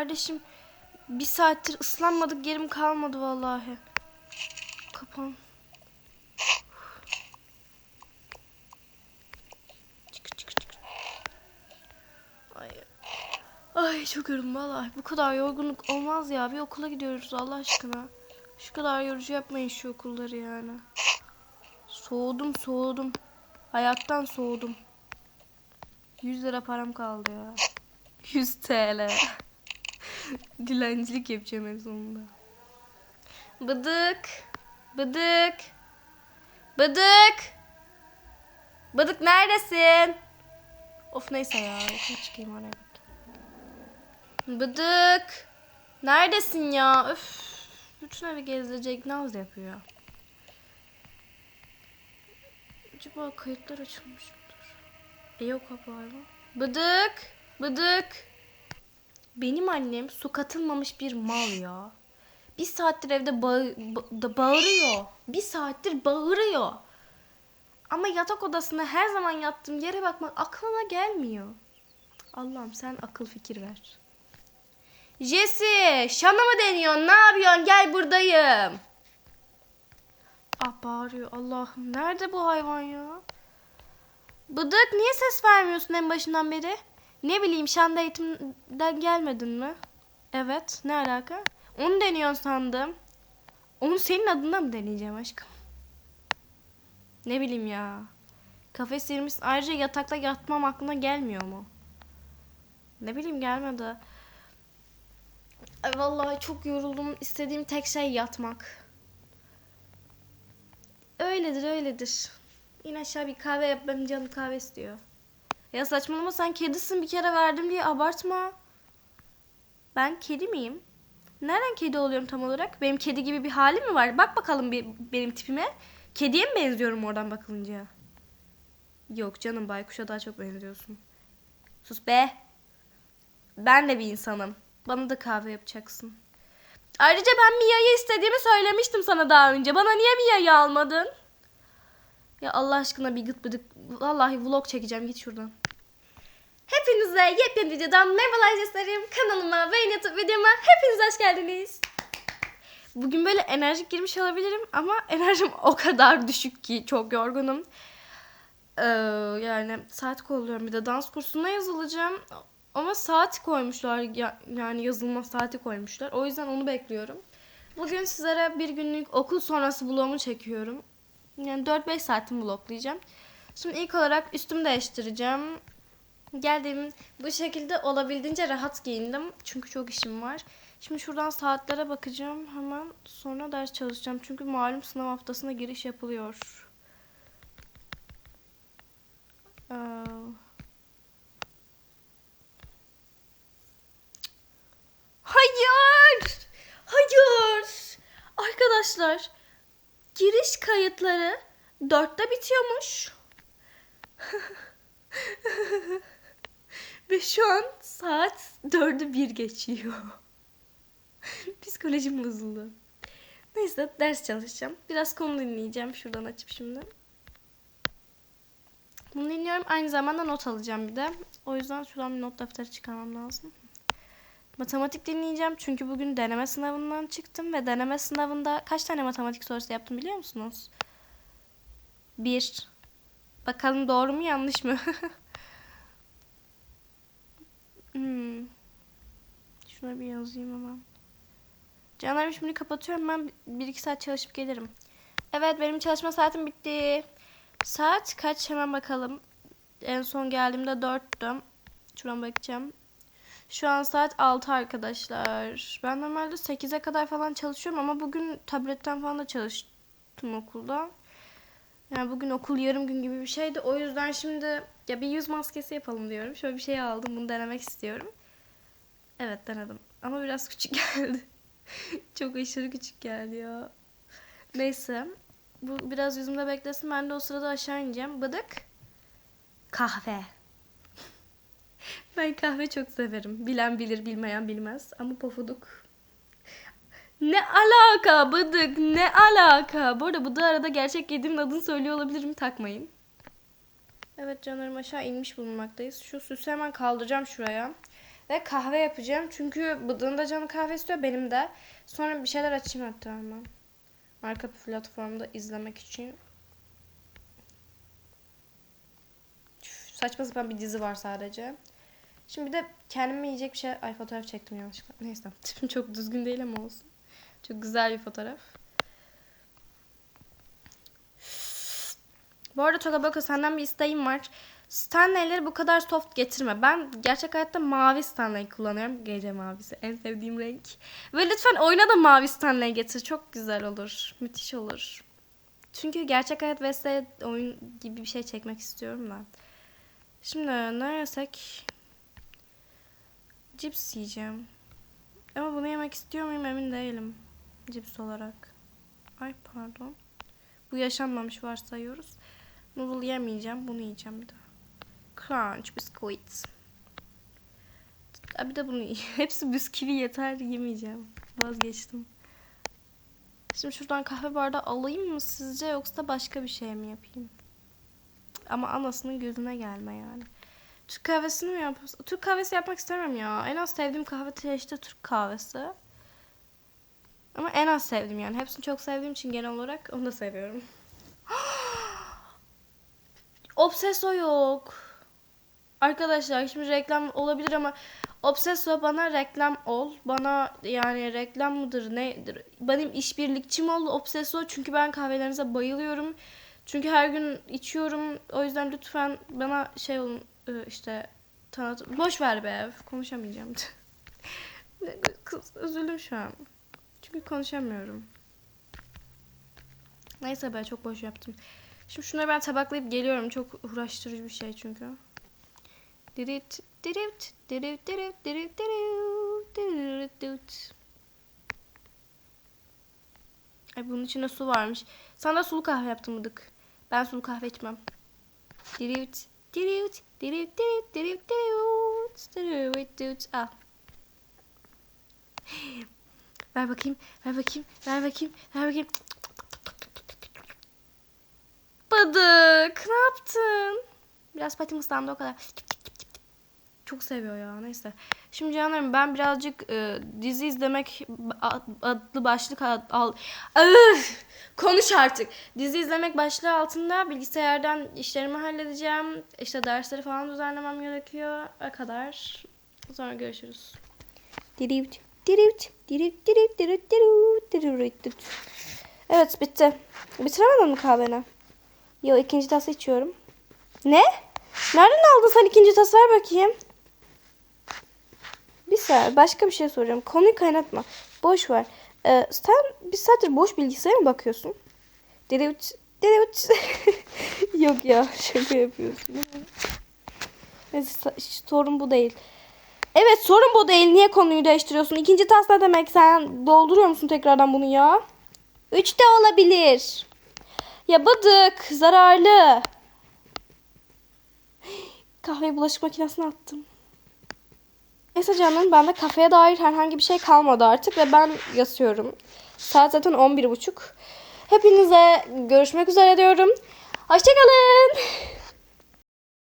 Kardeşim bir saattir ıslanmadık yerim kalmadı vallahi. Kapan. Çık çık çık. Ay. Ay çok yoruldum vallahi. Bu kadar yorgunluk olmaz ya. Bir okula gidiyoruz Allah aşkına. Şu kadar yorucu yapmayın şu okulları yani. Soğudum soğudum. Hayattan soğudum. 100 lira param kaldı ya. 100 TL. Dilencilik yapacağım en sonunda. Bıdık. Bıdık. Bıdık. Bıdık neredesin? Of neyse ya. Okula çıkayım oraya bakayım. Bıdık. Neredesin ya? Öf. Bütün evi gezdirecek naz yapıyor. Acaba kayıtlar açılmış mıdır? E yok abi hayvan. Bıdık. Bıdık. Benim annem su katılmamış bir mal ya. Bir saattir evde bağ- ba- da bağırıyor. Bir saattir bağırıyor. Ama yatak odasına her zaman yattığım yere bakmak aklıma gelmiyor. Allah'ım sen akıl fikir ver. Jesse, şana mı deniyorsun? Ne yapıyorsun? Gel buradayım. Ah bağırıyor. Allah'ım nerede bu hayvan ya? Bıdık niye ses vermiyorsun en başından beri? Ne bileyim şanda eğitimden gelmedin mi? Evet ne alaka? Onu deniyorsun sandım. Onu senin adına mı deneyeceğim aşkım? Ne bileyim ya. Kafes sıyırmışsın. Ayrıca yatakta yatmam aklına gelmiyor mu? Ne bileyim gelmedi. Ay vallahi çok yoruldum. İstediğim tek şey yatmak. Öyledir öyledir. İn aşağı bir kahve yap. Benim canım kahve istiyor. Ya saçmalama sen kedisin bir kere verdim diye abartma. Ben kedi miyim? Nereden kedi oluyorum tam olarak? Benim kedi gibi bir halim mi var? Bak bakalım bir, benim tipime. Kediye mi benziyorum oradan bakılınca? Yok canım baykuşa daha çok benziyorsun. Sus be. Ben de bir insanım. Bana da kahve yapacaksın. Ayrıca ben Mia'yı istediğimi söylemiştim sana daha önce. Bana niye Mia'yı almadın? Ya Allah aşkına bir gıt bıdık. Vallahi vlog çekeceğim git şuradan. Hepinize yepyeni videodan merhabalar dostlarım. Kanalıma ve YouTube videoma hepiniz hoş geldiniz. Bugün böyle enerjik girmiş olabilirim ama enerjim o kadar düşük ki çok yorgunum. Ee, yani saat kolluyorum bir de dans kursuna yazılacağım. Ama saat koymuşlar ya- yani yazılma saati koymuşlar. O yüzden onu bekliyorum. Bugün sizlere bir günlük okul sonrası vlogumu çekiyorum. Yani 4-5 saatimi vloglayacağım. Şimdi ilk olarak üstümü değiştireceğim. Geldiğim bu şekilde olabildiğince rahat giyindim. Çünkü çok işim var. Şimdi şuradan saatlere bakacağım. Hemen sonra ders çalışacağım. Çünkü malum sınav haftasına giriş yapılıyor. Ee, Hayır! Hayır! Arkadaşlar giriş kayıtları dörtte bitiyormuş. Ve şu an saat dördü bir geçiyor. Psikolojim bozuldu. Neyse ders çalışacağım. Biraz konu dinleyeceğim. Şuradan açıp şimdi. Bunu dinliyorum. Aynı zamanda not alacağım bir de. O yüzden şuradan bir not defteri çıkarmam lazım. Matematik dinleyeceğim çünkü bugün deneme sınavından çıktım ve deneme sınavında kaç tane matematik sorusu yaptım biliyor musunuz? Bir. Bakalım doğru mu yanlış mı? hmm. Şuna bir yazayım hemen. Canlarım şimdi kapatıyorum ben bir iki saat çalışıp gelirim. Evet benim çalışma saatim bitti. Saat kaç hemen bakalım. En son geldiğimde dörttüm. Şuradan bakacağım. Şu an saat 6 arkadaşlar. Ben normalde 8'e kadar falan çalışıyorum ama bugün tabletten falan da çalıştım okulda. Yani bugün okul yarım gün gibi bir şeydi. O yüzden şimdi ya bir yüz maskesi yapalım diyorum. Şöyle bir şey aldım. Bunu denemek istiyorum. Evet denedim. Ama biraz küçük geldi. Çok aşırı küçük geldi ya. Neyse. Bu biraz yüzümde beklesin. Ben de o sırada aşağı ineceğim. Bıdık. Kahve. Ben kahve çok severim. Bilen bilir, bilmeyen bilmez. Ama pofuduk. Ne alaka bıdık, ne alaka. Bu arada bu da arada gerçek yediğimin adını söylüyor olabilirim, takmayın. Evet canlarım aşağı inmiş bulunmaktayız. Şu süsü hemen kaldıracağım şuraya. Ve kahve yapacağım. Çünkü Bıdık'ın da canı kahve istiyor. Benim de. Sonra bir şeyler açayım hatta hemen. Arka platformda izlemek için. Saçma sapan bir dizi var sadece. Şimdi bir de kendime yiyecek bir şey... Ay fotoğraf çektim yanlışlıkla. Neyse. Tipim çok düzgün değil ama olsun. Çok güzel bir fotoğraf. Bu arada Togabako senden bir isteğim var. Stanley'leri bu kadar soft getirme. Ben gerçek hayatta mavi Stanley kullanıyorum. Gece mavisi. En sevdiğim renk. Ve lütfen oyuna da mavi Stanley getir. Çok güzel olur. Müthiş olur. Çünkü gerçek hayat vs oyun gibi bir şey çekmek istiyorum ben. Şimdi ne yesek? Cips yiyeceğim. Ama bunu yemek istiyor muyum emin değilim. Cips olarak. Ay pardon. Bu yaşanmamış varsayıyoruz. Noodle yemeyeceğim. Bunu yiyeceğim bir daha. Crunch. Ha, Bir de bunu. Hepsi bisküvi yeter yemeyeceğim. Vazgeçtim. Şimdi şuradan kahve bardağı alayım mı sizce yoksa başka bir şey mi yapayım? Ama anasının gözüne gelme yani. Türk kahvesini mi yapıyorsun? Türk kahvesi yapmak istemiyorum ya. En az sevdiğim kahve çeşidi Türk kahvesi. Ama en az sevdiğim yani. Hepsini çok sevdiğim için genel olarak onu da seviyorum. Obseso yok. Arkadaşlar şimdi reklam olabilir ama Obseso bana reklam ol. Bana yani reklam mıdır nedir? Benim işbirlikçim ol Obseso. Çünkü ben kahvelerinize bayılıyorum. Çünkü her gün içiyorum. O yüzden lütfen bana şey olun e, işte tanıt. Boş ver be. Konuşamayacağım. Kız üzüldüm şu an. Çünkü konuşamıyorum. Neyse be çok boş yaptım. Şimdi şunları ben tabaklayıp geliyorum. Çok uğraştırıcı bir şey çünkü. Dirit, dirit, dirit, dirit, dirit, dirit, dirit, dirit. Ay bunun içinde su varmış. De sulu kahve yaptın mıdık? Ben sulu kahve içmem. Dirit, dirit, dirit, dirit, dirit, dirit, dirit, dirit. Al. Ver bakayım, ver bakayım, ver bakayım, ver bakayım. Bıdık, ne yaptın? Biraz patim ıslandı o kadar. Çok seviyor ya neyse. Şimdi canlarım ben birazcık e, dizi izlemek adlı başlık al... al Öf! konuş artık. Dizi izlemek başlığı altında bilgisayardan işlerimi halledeceğim. İşte dersleri falan düzenlemem gerekiyor. O kadar. Sonra görüşürüz. Dirivt, Evet bitti. Bitiremedin mi kahveni? Yo ikinci tası içiyorum. Ne? Nereden aldın sen ikinci tası ver bakayım. Bir saniye başka bir şey soracağım. Konuyu kaynatma. Boş ver. Ee, sen bir saattir boş bilgisayara mı bakıyorsun? Dirivt, dirivt. Yok ya şaka yapıyorsun. Neyse sorun bu değil. Evet sorun bu değil. Niye konuyu değiştiriyorsun? İkinci tas ne demek? Sen dolduruyor musun tekrardan bunu ya? Üç de olabilir. Ya bıdık. Zararlı. Kahveyi bulaşık makinesine attım. Neyse canım ben de kafeye dair herhangi bir şey kalmadı artık ve ben yatıyorum. Saat zaten 11.30. Hepinize görüşmek üzere diyorum. Hoşçakalın.